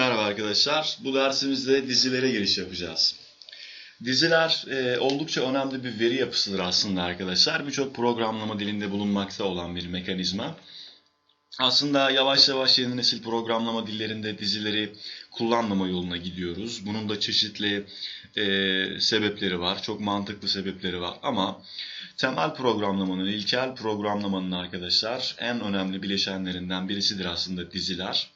Merhaba arkadaşlar. Bu dersimizde dizilere giriş yapacağız. Diziler e, oldukça önemli bir veri yapısıdır aslında arkadaşlar. Birçok programlama dilinde bulunmakta olan bir mekanizma. Aslında yavaş yavaş yeni nesil programlama dillerinde dizileri kullanmama yoluna gidiyoruz. Bunun da çeşitli e, sebepleri var. Çok mantıklı sebepleri var. Ama temel programlamanın, ilkel programlamanın arkadaşlar en önemli bileşenlerinden birisidir aslında diziler.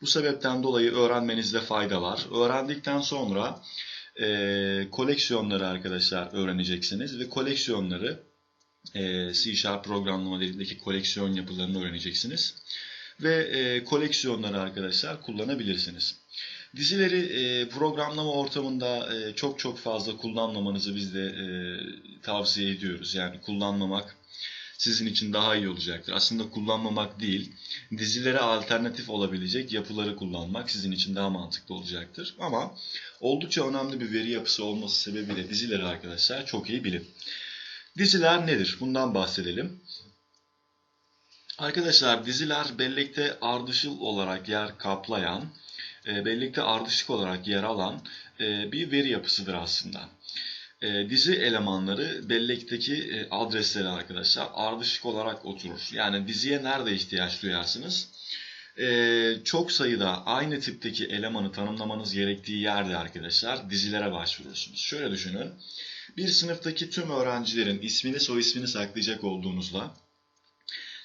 Bu sebepten dolayı öğrenmenizde fayda var. Öğrendikten sonra e, koleksiyonları arkadaşlar öğreneceksiniz ve koleksiyonları e, C Sharp programlama dilindeki koleksiyon yapılarını öğreneceksiniz. Ve e, koleksiyonları arkadaşlar kullanabilirsiniz. Dizileri e, programlama ortamında e, çok çok fazla kullanmamanızı biz de e, tavsiye ediyoruz. Yani kullanmamak sizin için daha iyi olacaktır. Aslında kullanmamak değil, dizilere alternatif olabilecek yapıları kullanmak sizin için daha mantıklı olacaktır. Ama oldukça önemli bir veri yapısı olması sebebiyle dizileri arkadaşlar çok iyi bilin. Diziler nedir? Bundan bahsedelim. Arkadaşlar diziler bellekte ardışıl olarak yer kaplayan, e, bellekte ardışık olarak yer alan e, bir veri yapısıdır aslında. E, dizi elemanları bellekteki adresleri arkadaşlar ardışık olarak oturur. Yani diziye nerede ihtiyaç duyarsınız? Çok sayıda aynı tipteki elemanı tanımlamanız gerektiği yerde arkadaşlar dizilere başvurursunuz. Şöyle düşünün. Bir sınıftaki tüm öğrencilerin ismini soy ismini saklayacak olduğunuzda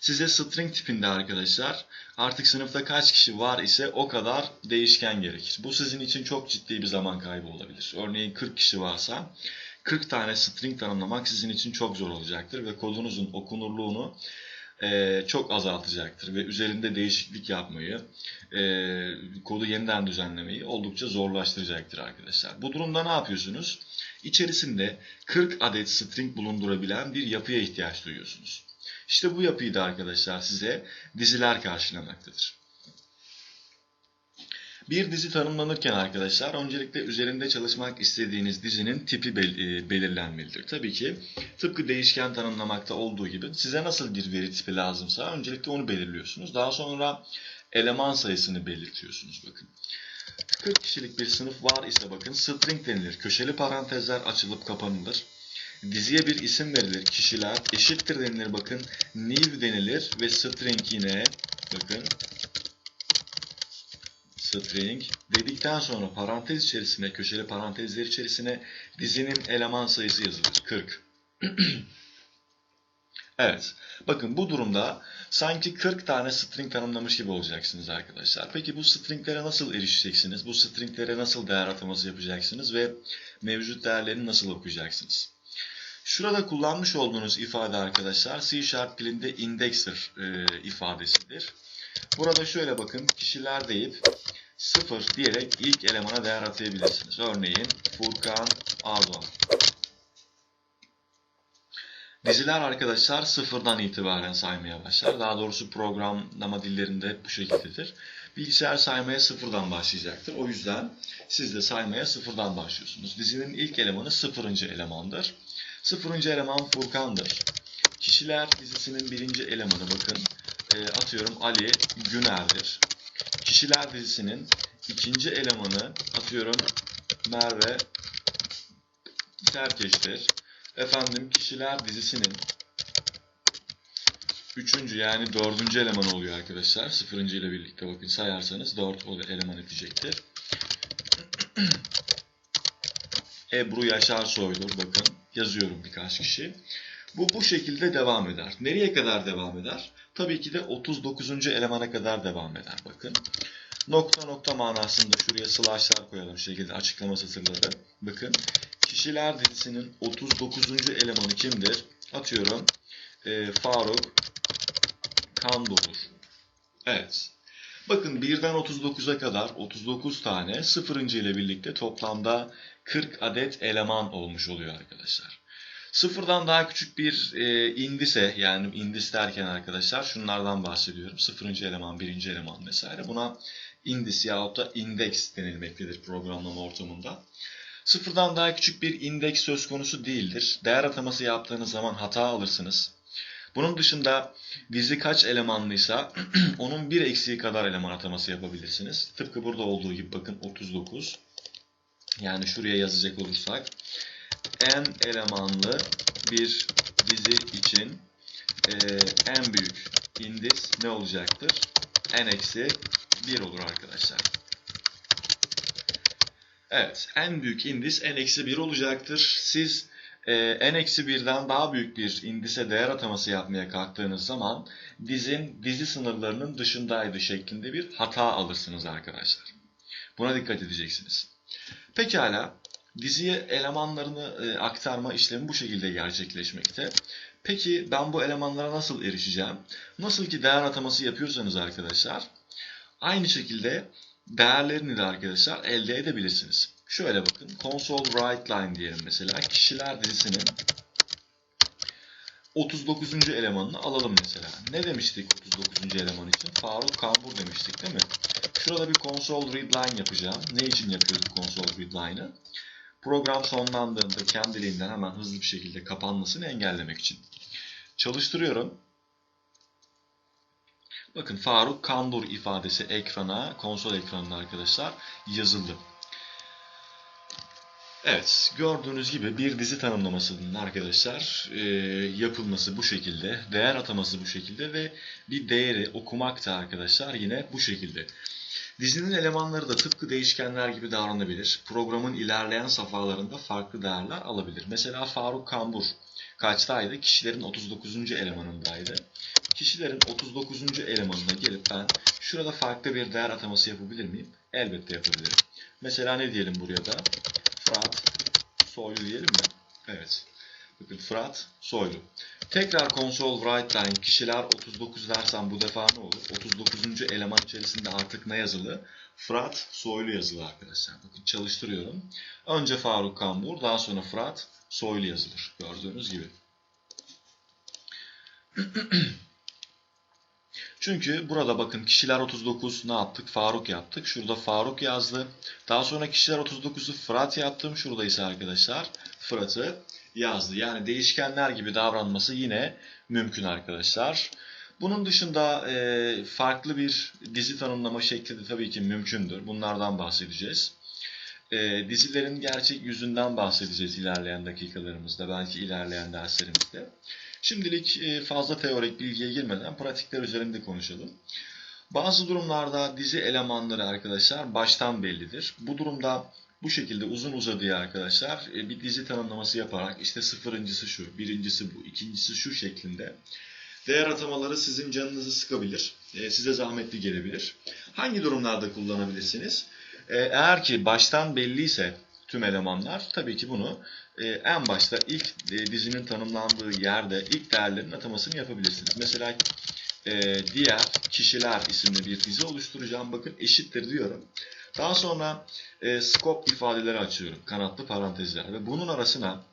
size string tipinde arkadaşlar artık sınıfta kaç kişi var ise o kadar değişken gerekir. Bu sizin için çok ciddi bir zaman kaybı olabilir. Örneğin 40 kişi varsa 40 tane string tanımlamak sizin için çok zor olacaktır ve kodunuzun okunurluğunu e, çok azaltacaktır ve üzerinde değişiklik yapmayı, e, kodu yeniden düzenlemeyi oldukça zorlaştıracaktır arkadaşlar. Bu durumda ne yapıyorsunuz? İçerisinde 40 adet string bulundurabilen bir yapıya ihtiyaç duyuyorsunuz. İşte bu yapıyı da arkadaşlar size diziler karşılamaktadır. Bir dizi tanımlanırken arkadaşlar öncelikle üzerinde çalışmak istediğiniz dizinin tipi belirlenmelidir. Tabii ki tıpkı değişken tanımlamakta olduğu gibi size nasıl bir veri tipi lazımsa öncelikle onu belirliyorsunuz. Daha sonra eleman sayısını belirtiyorsunuz bakın. 40 kişilik bir sınıf var ise bakın string denilir. Köşeli parantezler açılıp kapanılır. Diziye bir isim verilir. Kişiler eşittir denilir. Bakın new denilir ve string yine bakın string dedikten sonra parantez içerisine köşeli parantezler içerisine dizinin eleman sayısı yazılır. 40. evet. Bakın bu durumda sanki 40 tane string tanımlamış gibi olacaksınız arkadaşlar. Peki bu stringlere nasıl erişeceksiniz? Bu stringlere nasıl değer ataması yapacaksınız ve mevcut değerlerini nasıl okuyacaksınız? Şurada kullanmış olduğunuz ifade arkadaşlar C Sharp dilinde indexer e, ifadesidir. Burada şöyle bakın kişiler deyip 0 diyerek ilk elemana değer atayabilirsiniz. Örneğin Furkan Ardoğan. Diziler arkadaşlar sıfırdan itibaren saymaya başlar. Daha doğrusu programlama dillerinde bu şekildedir. Bilgisayar saymaya sıfırdan başlayacaktır. O yüzden siz de saymaya sıfırdan başlıyorsunuz. Dizinin ilk elemanı sıfırıncı elemandır. Sıfırıncı eleman Furkan'dır. Kişiler dizisinin birinci elemanı bakın e, atıyorum Ali Güner'dir. Kişiler dizisinin ikinci elemanı atıyorum Merve Serkeş'tir. Efendim kişiler dizisinin üçüncü yani dördüncü eleman oluyor arkadaşlar. Sıfırıncı ile birlikte bakın sayarsanız dört eleman edecektir. Ebru Yaşar Soydur bakın yazıyorum birkaç kişi. Bu bu şekilde devam eder. Nereye kadar devam eder? Tabii ki de 39. elemana kadar devam eder. Bakın. Nokta nokta manasında şuraya slashlar koyalım şekilde açıklama satırları. Bakın. Kişiler dizisinin 39. elemanı kimdir? Atıyorum. E, Faruk Kandolur. Evet. Bakın 1'den 39'a kadar 39 tane 0. ile birlikte toplamda 40 adet eleman olmuş oluyor arkadaşlar. Sıfırdan daha küçük bir e, indise yani indis derken arkadaşlar şunlardan bahsediyorum. Sıfırıncı eleman, birinci eleman vesaire. Buna indis yahut da indeks denilmektedir programlama ortamında. Sıfırdan daha küçük bir indeks söz konusu değildir. Değer ataması yaptığınız zaman hata alırsınız. Bunun dışında dizi kaç elemanlıysa onun bir eksiği kadar eleman ataması yapabilirsiniz. Tıpkı burada olduğu gibi bakın 39. Yani şuraya yazacak olursak n elemanlı bir dizi için e, en büyük indis ne olacaktır? n eksi 1 olur arkadaşlar. Evet, en büyük indis n eksi 1 olacaktır. Siz e, n eksi 1'den daha büyük bir indise değer ataması yapmaya kalktığınız zaman dizin dizi sınırlarının dışındaydı şeklinde bir hata alırsınız arkadaşlar. Buna dikkat edeceksiniz. Pekala, diziye elemanlarını e, aktarma işlemi bu şekilde gerçekleşmekte. Peki ben bu elemanlara nasıl erişeceğim? Nasıl ki değer ataması yapıyorsanız arkadaşlar, aynı şekilde değerlerini de arkadaşlar elde edebilirsiniz. Şöyle bakın, console write line diyelim mesela. Kişiler dizisinin 39. elemanını alalım mesela. Ne demiştik 39. eleman için? Faruk Kambur demiştik değil mi? Şurada bir console read line yapacağım. Ne için yapıyorduk console read line'ı? Program sonlandığında kendiliğinden hemen hızlı bir şekilde kapanmasını engellemek için. Çalıştırıyorum. Bakın Faruk Kandur ifadesi ekrana, konsol ekranına arkadaşlar yazıldı. Evet, gördüğünüz gibi bir dizi tanımlamasının arkadaşlar e, yapılması bu şekilde, değer ataması bu şekilde ve bir değeri okumak da arkadaşlar yine bu şekilde. Dizinin elemanları da tıpkı değişkenler gibi davranabilir. Programın ilerleyen safhalarında farklı değerler alabilir. Mesela Faruk Kambur kaçtaydı? Kişilerin 39. elemanındaydı. Kişilerin 39. elemanına gelip ben şurada farklı bir değer ataması yapabilir miyim? Elbette yapabilirim. Mesela ne diyelim buraya da? Fırat Soylu diyelim mi? Evet. Bakın Fırat Soylu. Tekrar console write line kişiler 39 dersem bu defa ne olur? 39. eleman içerisinde artık ne yazılı? Fırat Soylu yazılı arkadaşlar. Bakın çalıştırıyorum. Önce Faruk Kambur, daha sonra Fırat Soylu yazılır. Gördüğünüz gibi. Çünkü burada bakın kişiler 39 ne yaptık? Faruk yaptık. Şurada Faruk yazdı. Daha sonra kişiler 39'u Fırat yaptım. Şurada ise arkadaşlar Fırat'ı yazdı. Yani değişkenler gibi davranması yine mümkün arkadaşlar. Bunun dışında e, farklı bir dizi tanımlama şekli de tabii ki mümkündür. Bunlardan bahsedeceğiz. E, dizilerin gerçek yüzünden bahsedeceğiz ilerleyen dakikalarımızda, belki ilerleyen derslerimizde. Şimdilik e, fazla teorik bilgiye girmeden pratikler üzerinde konuşalım. Bazı durumlarda dizi elemanları arkadaşlar baştan bellidir. Bu durumda bu şekilde uzun uzadıya arkadaşlar e, bir dizi tanımlaması yaparak işte sıfırıncısı şu, birincisi bu, ikincisi şu şeklinde değer atamaları sizin canınızı sıkabilir, e, size zahmetli gelebilir. Hangi durumlarda kullanabilirsiniz? Eğer ki baştan belliyse tüm elemanlar tabii ki bunu en başta ilk dizinin tanımlandığı yerde ilk değerlerin atamasını yapabilirsiniz. Mesela diğer kişiler isimli bir dizi oluşturacağım. Bakın eşittir diyorum. Daha sonra e, scope ifadeleri açıyorum. Kanatlı parantezler. Ve bunun arasına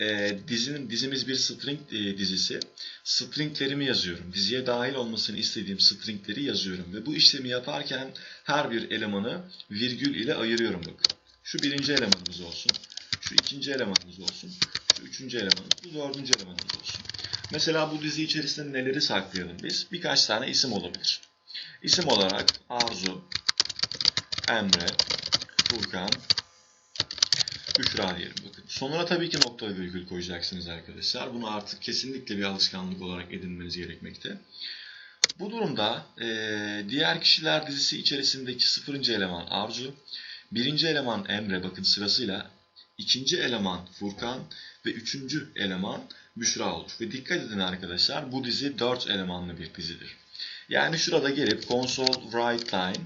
e, dizinin dizimiz bir string e, dizisi. Stringlerimi yazıyorum. Diziye dahil olmasını istediğim stringleri yazıyorum. Ve bu işlemi yaparken her bir elemanı virgül ile ayırıyorum bakın. Şu birinci elemanımız olsun. Şu ikinci elemanımız olsun. Şu üçüncü elemanımız. Bu dördüncü elemanımız olsun. Mesela bu dizi içerisinde neleri saklayalım biz? Birkaç tane isim olabilir. İsim olarak Arzu, Emre, Furkan, Büşra diyelim bakın. Sonuna tabii ki nokta ve virgül koyacaksınız arkadaşlar. Bunu artık kesinlikle bir alışkanlık olarak edinmeniz gerekmekte. Bu durumda e, diğer kişiler dizisi içerisindeki sıfırıncı eleman Arzu, birinci eleman Emre bakın sırasıyla, ikinci eleman Furkan ve üçüncü eleman Büşra olur. Ve dikkat edin arkadaşlar bu dizi dört elemanlı bir dizidir. Yani şurada gelip console write line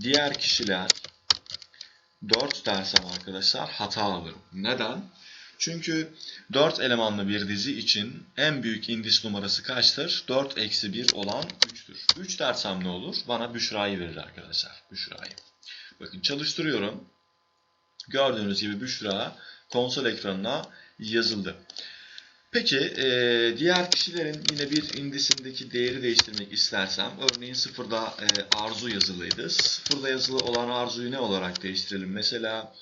diğer kişiler 4 dersem arkadaşlar hata alırım. Neden? Çünkü 4 elemanlı bir dizi için en büyük indis numarası kaçtır? 4 eksi 1 olan 3'tür. 3 dersem ne olur? Bana Büşra'yı verir arkadaşlar. Büşra'yı. Bakın çalıştırıyorum. Gördüğünüz gibi Büşra konsol ekranına yazıldı. Peki e, diğer kişilerin yine bir indisindeki değeri değiştirmek istersem örneğin sıfırda e, arzu yazılıydı. Sıfırda yazılı olan arzuyu ne olarak değiştirelim? Mesela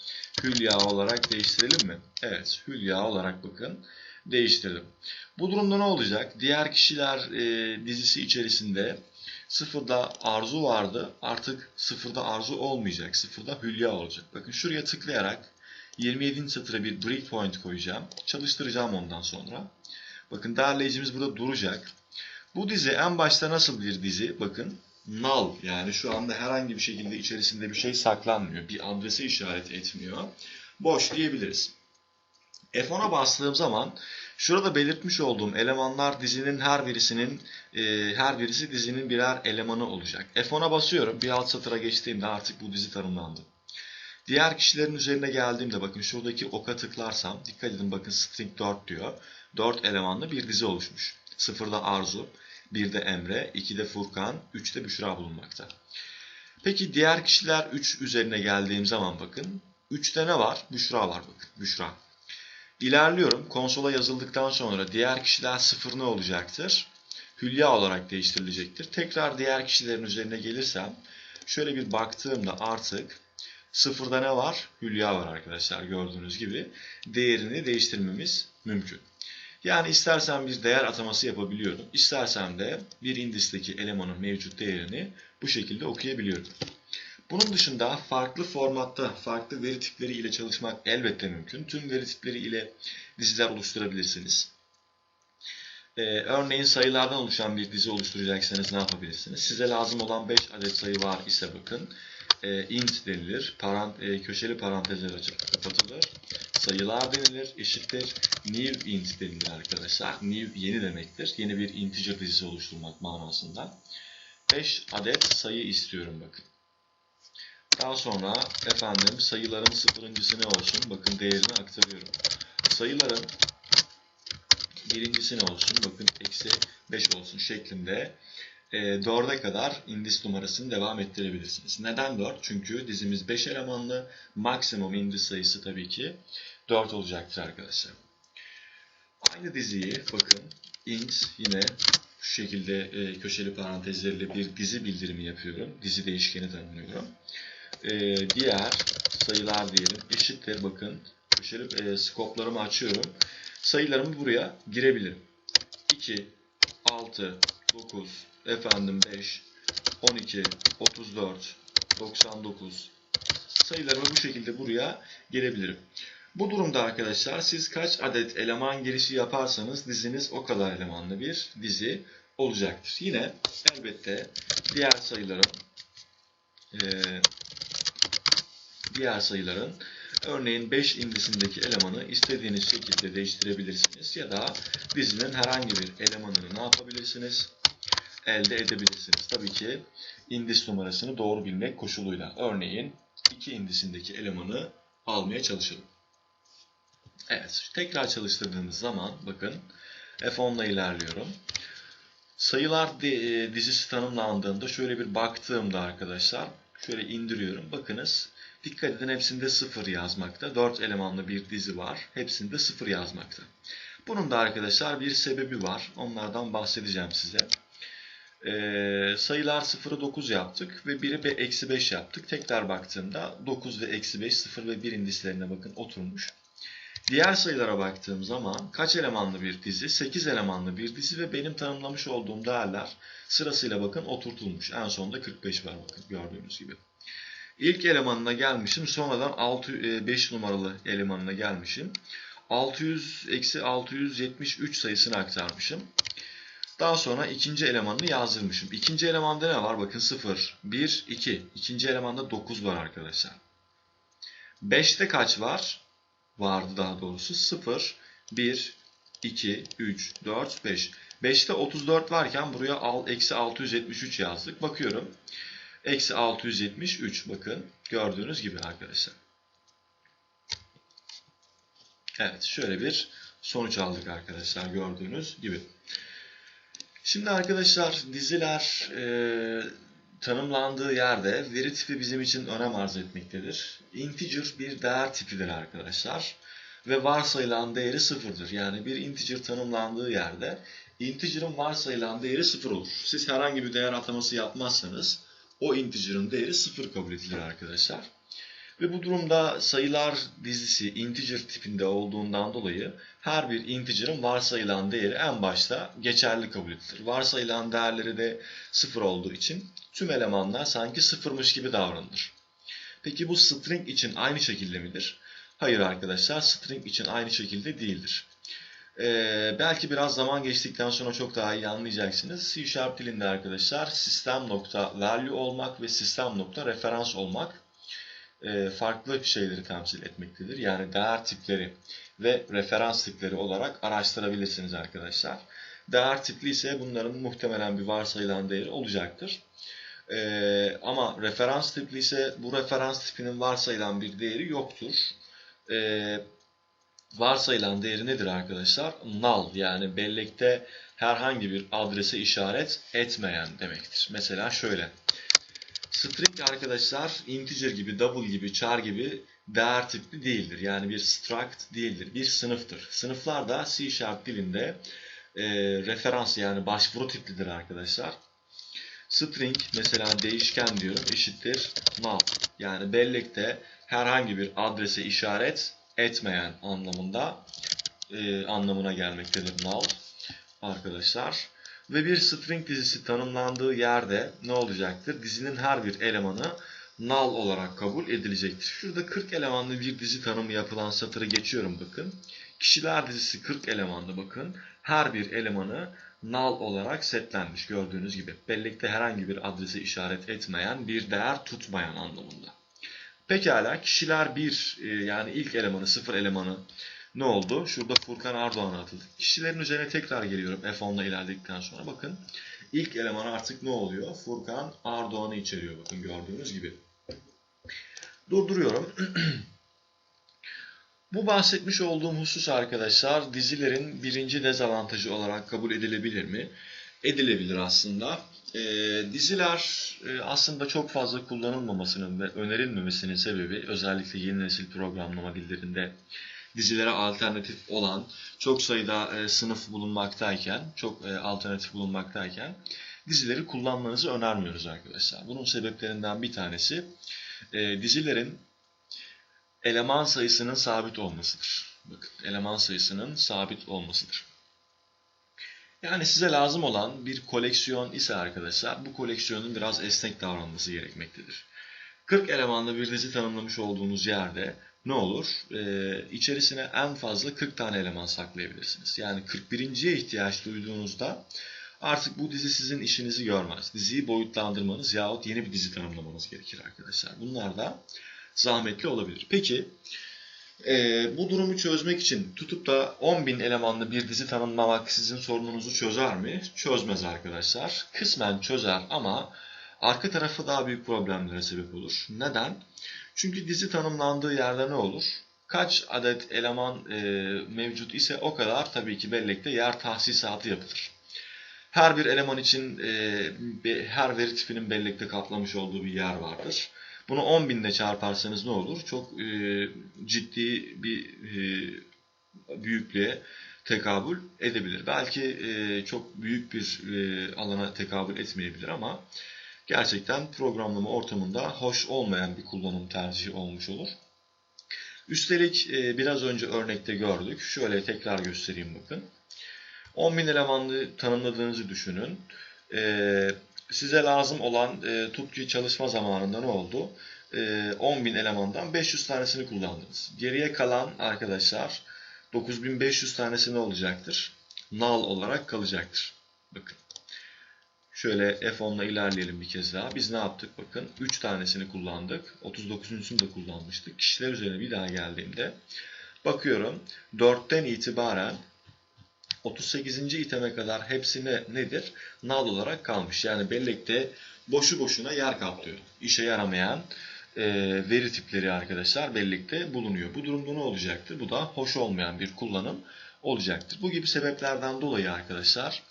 Hülya olarak değiştirelim mi? Evet Hülya olarak bakın değiştirdim. Bu durumda ne olacak? Diğer kişiler e, dizisi içerisinde sıfırda arzu vardı. Artık sıfırda arzu olmayacak. Sıfırda hülya olacak. Bakın şuraya tıklayarak 27. satıra bir breakpoint koyacağım. Çalıştıracağım ondan sonra. Bakın derleyicimiz burada duracak. Bu dizi en başta nasıl bir dizi? Bakın null yani şu anda herhangi bir şekilde içerisinde bir şey saklanmıyor. Bir adresi işaret etmiyor. Boş diyebiliriz. F10'a bastığım zaman şurada belirtmiş olduğum elemanlar dizinin her birisinin e, her birisi dizinin birer elemanı olacak. F10'a basıyorum. Bir alt satıra geçtiğimde artık bu dizi tanımlandı. Diğer kişilerin üzerine geldiğimde bakın şuradaki oka tıklarsam dikkat edin bakın string 4 diyor. 4 elemanlı bir dizi oluşmuş. Sıfırda Arzu, 1'de Emre, 2'de Furkan, 3'te Büşra bulunmakta. Peki diğer kişiler 3 üzerine geldiğim zaman bakın 3'te ne var? Büşra var bakın. Büşra. İlerliyorum. Konsola yazıldıktan sonra diğer kişiler 0 ne olacaktır? Hülya olarak değiştirilecektir. Tekrar diğer kişilerin üzerine gelirsem şöyle bir baktığımda artık sıfırda ne var? Hülya var arkadaşlar gördüğünüz gibi. Değerini değiştirmemiz mümkün. Yani istersen bir değer ataması yapabiliyorum. İstersen de bir indisteki elemanın mevcut değerini bu şekilde okuyabiliyorum. Bunun dışında farklı formatta, farklı veri tipleri ile çalışmak elbette mümkün. Tüm veri tipleri ile diziler oluşturabilirsiniz. Ee, örneğin sayılardan oluşan bir dizi oluşturacaksanız ne yapabilirsiniz? Size lazım olan 5 adet sayı var ise bakın e, int denilir, parant, e, köşeli parantezler açıp kapatılır. Sayılar denilir, eşittir new int denilir arkadaşlar. New yeni demektir. Yeni bir integer dizisi oluşturmak manasında. 5 adet sayı istiyorum bakın. Daha sonra efendim sayıların sıfırıncısı ne olsun? Bakın değerini aktarıyorum. Sayıların birincisi ne olsun? Bakın eksi 5 olsun şeklinde e, 4'e kadar indis numarasını devam ettirebilirsiniz. Neden 4? Çünkü dizimiz 5 elemanlı. Maksimum indis sayısı tabii ki 4 olacaktır arkadaşlar. Aynı diziyi bakın int yine şu şekilde e, köşeli parantezleriyle bir dizi bildirimi yapıyorum. Dizi değişkeni tanımlıyorum. E, diğer sayılar diyelim eşittir bakın köşeli e, skoplarımı açıyorum. Sayılarımı buraya girebilirim. 2, 6, 9, efendim 5, 12, 34, 99 sayılarımı bu şekilde buraya gelebilirim. Bu durumda arkadaşlar siz kaç adet eleman girişi yaparsanız diziniz o kadar elemanlı bir dizi olacaktır. Yine elbette diğer sayıların e, diğer sayıların örneğin 5 indisindeki elemanı istediğiniz şekilde değiştirebilirsiniz ya da dizinin herhangi bir elemanını ne yapabilirsiniz? elde edebilirsiniz. Tabii ki indis numarasını doğru bilmek koşuluyla. Örneğin 2 indisindeki elemanı almaya çalışalım. Evet, tekrar çalıştırdığımız zaman bakın F10 ile ilerliyorum. Sayılar e, dizisi tanımlandığında şöyle bir baktığımda arkadaşlar şöyle indiriyorum. Bakınız dikkat edin hepsinde 0 yazmakta. 4 elemanlı bir dizi var. Hepsinde 0 yazmakta. Bunun da arkadaşlar bir sebebi var. Onlardan bahsedeceğim size. Ee, sayılar 0'ı 9 yaptık ve 1'i eksi 5 yaptık. Tekrar baktığımda 9 ve eksi 5, 0 ve 1 indislerine bakın oturmuş. Diğer sayılara baktığım zaman kaç elemanlı bir dizi? 8 elemanlı bir dizi ve benim tanımlamış olduğum değerler sırasıyla bakın oturtulmuş. En sonunda 45 var bakın gördüğünüz gibi. İlk elemanına gelmişim. Sonradan 6, 5 numaralı elemanına gelmişim. 600 eksi 673 sayısını aktarmışım. Daha sonra ikinci elemanını yazdırmışım. İkinci elemanda ne var? Bakın 0, 1, 2. İkinci elemanda 9 var arkadaşlar. 5'te kaç var? Vardı daha doğrusu. 0, 1, 2, 3, 4, 5. 5'te 34 varken buraya eksi 673 yazdık. Bakıyorum. Eksi 673 bakın. Gördüğünüz gibi arkadaşlar. Evet şöyle bir sonuç aldık arkadaşlar gördüğünüz gibi. Şimdi arkadaşlar diziler e, tanımlandığı yerde veri tipi bizim için önem arz etmektedir. Integer bir değer tipidir arkadaşlar. Ve varsayılan değeri sıfırdır. Yani bir integer tanımlandığı yerde integer'ın varsayılan değeri sıfır olur. Siz herhangi bir değer ataması yapmazsanız o integer'ın değeri sıfır kabul edilir arkadaşlar. Ve bu durumda sayılar dizisi integer tipinde olduğundan dolayı her bir integer'ın varsayılan değeri en başta geçerli kabul edilir. Varsayılan değerleri de sıfır olduğu için tüm elemanlar sanki sıfırmış gibi davranılır. Peki bu string için aynı şekilde midir? Hayır arkadaşlar string için aynı şekilde değildir. Ee, belki biraz zaman geçtikten sonra çok daha iyi anlayacaksınız. C Sharp dilinde arkadaşlar sistem value olmak ve sistem nokta olmak e, farklı şeyleri temsil etmektedir. Yani değer tipleri ve referans tipleri olarak araştırabilirsiniz arkadaşlar. Değer tipli ise bunların muhtemelen bir varsayılan değeri olacaktır. Ee, ama referans tipli ise bu referans tipinin varsayılan bir değeri yoktur. Ee, varsayılan değeri nedir arkadaşlar? Null yani bellekte herhangi bir adrese işaret etmeyen demektir. Mesela şöyle. String arkadaşlar integer gibi, double gibi, char gibi değer tipli değildir. Yani bir struct değildir. Bir sınıftır. Sınıflar da C Sharp dilinde e, referans yani başvuru tiplidir arkadaşlar. String mesela değişken diyorum eşittir null. Yani bellekte herhangi bir adrese işaret etmeyen anlamında e, anlamına gelmektedir null arkadaşlar. Ve bir string dizisi tanımlandığı yerde ne olacaktır? Dizinin her bir elemanı null olarak kabul edilecektir. Şurada 40 elemanlı bir dizi tanımı yapılan satırı geçiyorum bakın. Kişiler dizisi 40 elemanlı bakın. Her bir elemanı null olarak setlenmiş gördüğünüz gibi. Bellekte herhangi bir adrese işaret etmeyen, bir değer tutmayan anlamında. Pekala kişiler 1 e, yani ilk elemanı 0 elemanı ne oldu? Şurada Furkan Ardoğan'a atıldı. Kişilerin üzerine tekrar geliyorum F10 ile ilerledikten sonra. Bakın ilk eleman artık ne oluyor? Furkan Ardoğan'ı içeriyor. Bakın gördüğünüz gibi. Durduruyorum. Bu bahsetmiş olduğum husus arkadaşlar dizilerin birinci dezavantajı olarak kabul edilebilir mi? Edilebilir aslında. E, diziler e, aslında çok fazla kullanılmamasının ve önerilmemesinin sebebi özellikle yeni nesil programlama dillerinde dizilere alternatif olan çok sayıda e, sınıf bulunmaktayken, çok e, alternatif bulunmaktayken dizileri kullanmanızı önermiyoruz arkadaşlar. Bunun sebeplerinden bir tanesi e, dizilerin eleman sayısının sabit olmasıdır. Bakın eleman sayısının sabit olmasıdır. Yani size lazım olan bir koleksiyon ise arkadaşlar bu koleksiyonun biraz esnek davranması gerekmektedir. 40 elemanlı bir dizi tanımlamış olduğunuz yerde ne olur? Ee, içerisine en fazla 40 tane eleman saklayabilirsiniz. Yani 41.ye ihtiyaç duyduğunuzda artık bu dizi sizin işinizi görmez. Diziyi boyutlandırmanız yahut yeni bir dizi tanımlamanız gerekir arkadaşlar. Bunlar da zahmetli olabilir. Peki e, bu durumu çözmek için tutup da 10.000 elemanlı bir dizi tanımlamak sizin sorununuzu çözer mi? Çözmez arkadaşlar. Kısmen çözer ama arka tarafı daha büyük problemlere sebep olur. Neden? Çünkü dizi tanımlandığı yerde ne olur? Kaç adet eleman e, mevcut ise o kadar tabii ki bellekte yer tahsisatı yapılır. Her bir eleman için e, her veri tipinin bellekte kaplamış olduğu bir yer vardır. Bunu 10 binle çarparsanız ne olur? Çok e, ciddi bir e, büyüklüğe tekabül edebilir. Belki e, çok büyük bir e, alana tekabül etmeyebilir ama gerçekten programlama ortamında hoş olmayan bir kullanım tercihi olmuş olur. Üstelik e, biraz önce örnekte gördük. Şöyle tekrar göstereyim bakın. 10.000 elemanlı tanımladığınızı düşünün. E, size lazım olan e, tutki çalışma zamanında ne oldu? E, 10.000 elemandan 500 tanesini kullandınız. Geriye kalan arkadaşlar 9500 tanesi ne olacaktır? Null olarak kalacaktır. Bakın. Şöyle F10 ile ilerleyelim bir kez daha. Biz ne yaptık? Bakın 3 tanesini kullandık. 39'uncusunu da kullanmıştık. Kişiler üzerine bir daha geldiğimde bakıyorum 4'ten itibaren 38. iteme kadar hepsi ne, nedir? Null olarak kalmış. Yani bellekte boşu boşuna yer kaplıyor. İşe yaramayan e, veri tipleri arkadaşlar bellekte bulunuyor. Bu durumda ne olacaktır? Bu da hoş olmayan bir kullanım olacaktır. Bu gibi sebeplerden dolayı arkadaşlar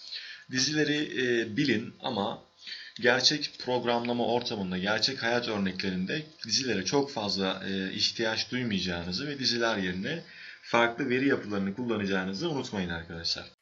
dizileri e, bilin ama gerçek programlama ortamında, gerçek hayat örneklerinde dizilere çok fazla e, ihtiyaç duymayacağınızı ve diziler yerine farklı veri yapılarını kullanacağınızı unutmayın arkadaşlar.